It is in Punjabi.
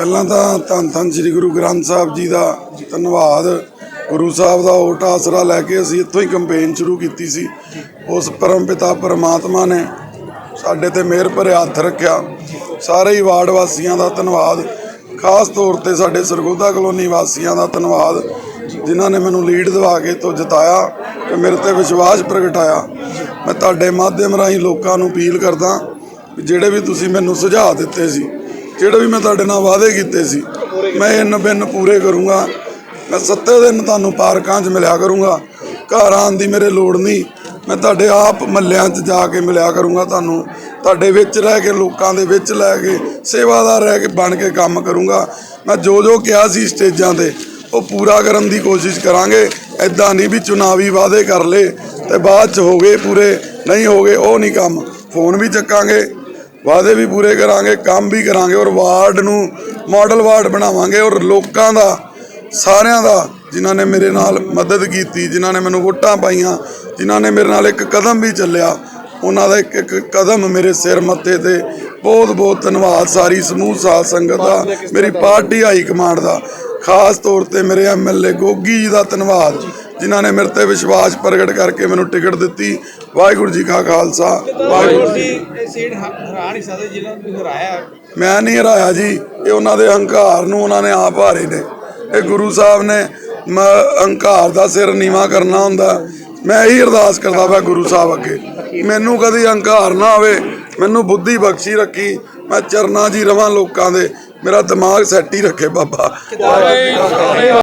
ਪਹਿਲਾਂ ਤਾਂ ਧੰਨ ਧੰਨ ਸ੍ਰੀ ਗੁਰੂ ਗ੍ਰੰਥ ਸਾਹਿਬ ਜੀ ਦਾ ਧੰਨਵਾਦ। ਗੁਰੂ ਸਾਹਿਬ ਦਾ ਓਟ ਆਸਰਾ ਲੈ ਕੇ ਅਸੀਂ ਇੱਥੋਂ ਹੀ ਕੰਪੇਨ ਸ਼ੁਰੂ ਕੀਤੀ ਸੀ। ਉਸ ਪਰਮ ਪਿਤਾ ਪਰਮਾਤਮਾ ਨੇ ਸਾਡੇ ਤੇ ਮਿਹਰ ਭਰਿਆ ਹੱਥ ਰੱਖਿਆ। ਸਾਰੇ ਹੀ ਵਾਰਡ ਵਾਸੀਆਂ ਦਾ ਧੰਨਵਾਦ। ਖਾਸ ਤੌਰ ਤੇ ਸਾਡੇ ਸਰਗੋਦਾ ਕਲੋਨੀ ਵਾਸੀਆਂ ਦਾ ਧੰਨਵਾਦ, ਜਿਨ੍ਹਾਂ ਨੇ ਮੈਨੂੰ ਲੀਡ ਦਿਵਾ ਕੇ ਤੋਂ ਜਿਤਾਇਆ ਤੇ ਮੇਰੇ ਤੇ ਵਿਸ਼ਵਾਸ ਪ੍ਰਗਟਾਇਆ। ਮੈਂ ਤੁਹਾਡੇ ਮਾਧਿਅਮ ਰਾਹੀਂ ਲੋਕਾਂ ਨੂੰ ਅਪੀਲ ਕਰਦਾ ਜਿਹੜੇ ਵੀ ਤੁਸੀਂ ਮੈਨੂੰ ਸੁਝਾਅ ਦਿੱਤੇ ਸੀ ਜਿਹੜੇ ਵੀ ਮੈਂ ਤੁਹਾਡੇ ਨਾਲ ਵਾਅਦੇ ਕੀਤੇ ਸੀ, ਮੈਂ ਇਹ ਬਿੰਨ ਪੂਰੇ ਕਰੂੰਗਾ। ਮੈਂ ਸੱਤੇ ਦਿਨ ਤੁਹਾਨੂੰ ਪਾਰਕਾਂ 'ਚ ਮਿਲਿਆ ਕਰੂੰਗਾ। ਘਰ ਆਉਣ ਦੀ ਮੇਰੇ ਲੋੜ ਨਹੀਂ। ਮੈਂ ਤੁਹਾਡੇ ਆਪ ਮੱਲਿਆਂ 'ਚ ਜਾ ਕੇ ਮਿਲਿਆ ਕਰੂੰਗਾ ਤੁਹਾਨੂੰ। ਤੁਹਾਡੇ ਵਿੱਚ ਰਹਿ ਕੇ, ਲੋਕਾਂ ਦੇ ਵਿੱਚ ਲੈ ਕੇ, ਸੇਵਾਦਾਰ ਰਹਿ ਕੇ ਬਣ ਕੇ ਕੰਮ ਕਰੂੰਗਾ। ਮੈਂ ਜੋ ਜੋ ਕਿਹਾ ਸੀ ਸਟੇਜਾਂ ਤੇ, ਉਹ ਪੂਰਾ ਕਰਨ ਦੀ ਕੋਸ਼ਿਸ਼ ਕਰਾਂਗੇ। ਐਦਾਂ ਨਹੀਂ ਵੀ ਚੁਣਾਵੀ ਵਾਅਦੇ ਕਰ ਲੇ ਤੇ ਬਾਅਦ 'ਚ ਹੋ ਗਏ ਪੂਰੇ, ਨਹੀਂ ਹੋ ਗਏ, ਉਹ ਨਹੀਂ ਕੰਮ। ਫੋਨ ਵੀ ਚੱਕਾਂਗੇ। ਵਾਅਦੇ ਵੀ ਪੂਰੇ ਕਰਾਂਗੇ, ਕੰਮ ਵੀ ਕਰਾਂਗੇ ਔਰ ਵਾਰਡ ਨੂੰ ਮਾਡਲ ਵਾਰਡ ਬਣਾਵਾਂਗੇ ਔਰ ਲੋਕਾਂ ਦਾ, ਸਾਰਿਆਂ ਦਾ, ਜਿਨ੍ਹਾਂ ਨੇ ਮੇਰੇ ਨਾਲ ਮਦਦ ਕੀਤੀ, ਜਿਨ੍ਹਾਂ ਨੇ ਮੈਨੂੰ ਵੋਟਾਂ ਪਾਈਆਂ, ਜਿਨ੍ਹਾਂ ਨੇ ਮੇਰੇ ਨਾਲ ਇੱਕ ਕਦਮ ਵੀ ਚੱਲਿਆ, ਉਹਨਾਂ ਦਾ ਇੱਕ ਇੱਕ ਕਦਮ ਮੇਰੇ ਸਿਰ ਮੱਥੇ ਤੇ। ਬਹੁਤ ਬਹੁਤ ਧੰਨਵਾਦ ਸਾਰੀ ਸਮੂਹ ਸਾਥ ਸੰਗਤ ਦਾ, ਮੇਰੀ ਪਾਰਟੀ ਹਾਈ ਕਮਾਂਡ ਦਾ। ਖਾਸ ਤੌਰ ਤੇ ਮੇਰੇ ਐਮਐਲਏ ਗੋਗੀ ਜੀ ਦਾ ਧੰਨਵਾਦ। ਜਿਨ੍ਹਾਂ ਨੇ ਮੇਰੇ ਤੇ ਵਿਸ਼ਵਾਸ ਪ੍ਰਗਟ ਕਰਕੇ ਮੈਨੂੰ ਟਿਕਟ ਦਿੱਤੀ। ਵਾਹਿਗੁਰੂ ਜੀ ਕਾ ਖਾਲਸਾ ਵਾਹਿਗੁਰੂ ਜੀ ਇਹ ਸੀਟ ਹਰਾ ਨਹੀਂ ਸਕਦੇ ਜਿਨ੍ਹਾਂ ਨੂੰ ਹਰਾਇਆ ਮੈਂ ਨਹੀਂ ਹਰਾਇਆ ਜੀ ਇਹ ਉਹਨਾਂ ਦੇ ਹੰਕਾਰ ਨੂੰ ਉਹਨਾਂ ਨੇ ਆਪ ਹਾਰੇ ਨੇ। ਇਹ ਗੁਰੂ ਸਾਹਿਬ ਨੇ ਹੰਕਾਰ ਦਾ ਸਿਰ ਨੀਵਾ ਕਰਨਾ ਹੁੰਦਾ। ਮੈਂ ਇਹੀ ਅਰਦਾਸ ਕਰਦਾ ਪਿਆ ਗੁਰੂ ਸਾਹਿਬ ਅੱਗੇ। ਮੈਨੂੰ ਕਦੀ ਹੰਕਾਰ ਨਾ ਆਵੇ ਮੈਨੂੰ ਬੁੱਧੀ ਬਖਸ਼ੀ ਰੱਖੀ ਮੈਂ ਚਰਨਾਂ ਹੀ ਰਵਾਂ ਲੋਕਾਂ ਦੇ। ਮੇਰਾ ਦਿਮਾਗ ਸੈੱਟ ਹੀ ਰੱਖੇ ਬਾਬਾ।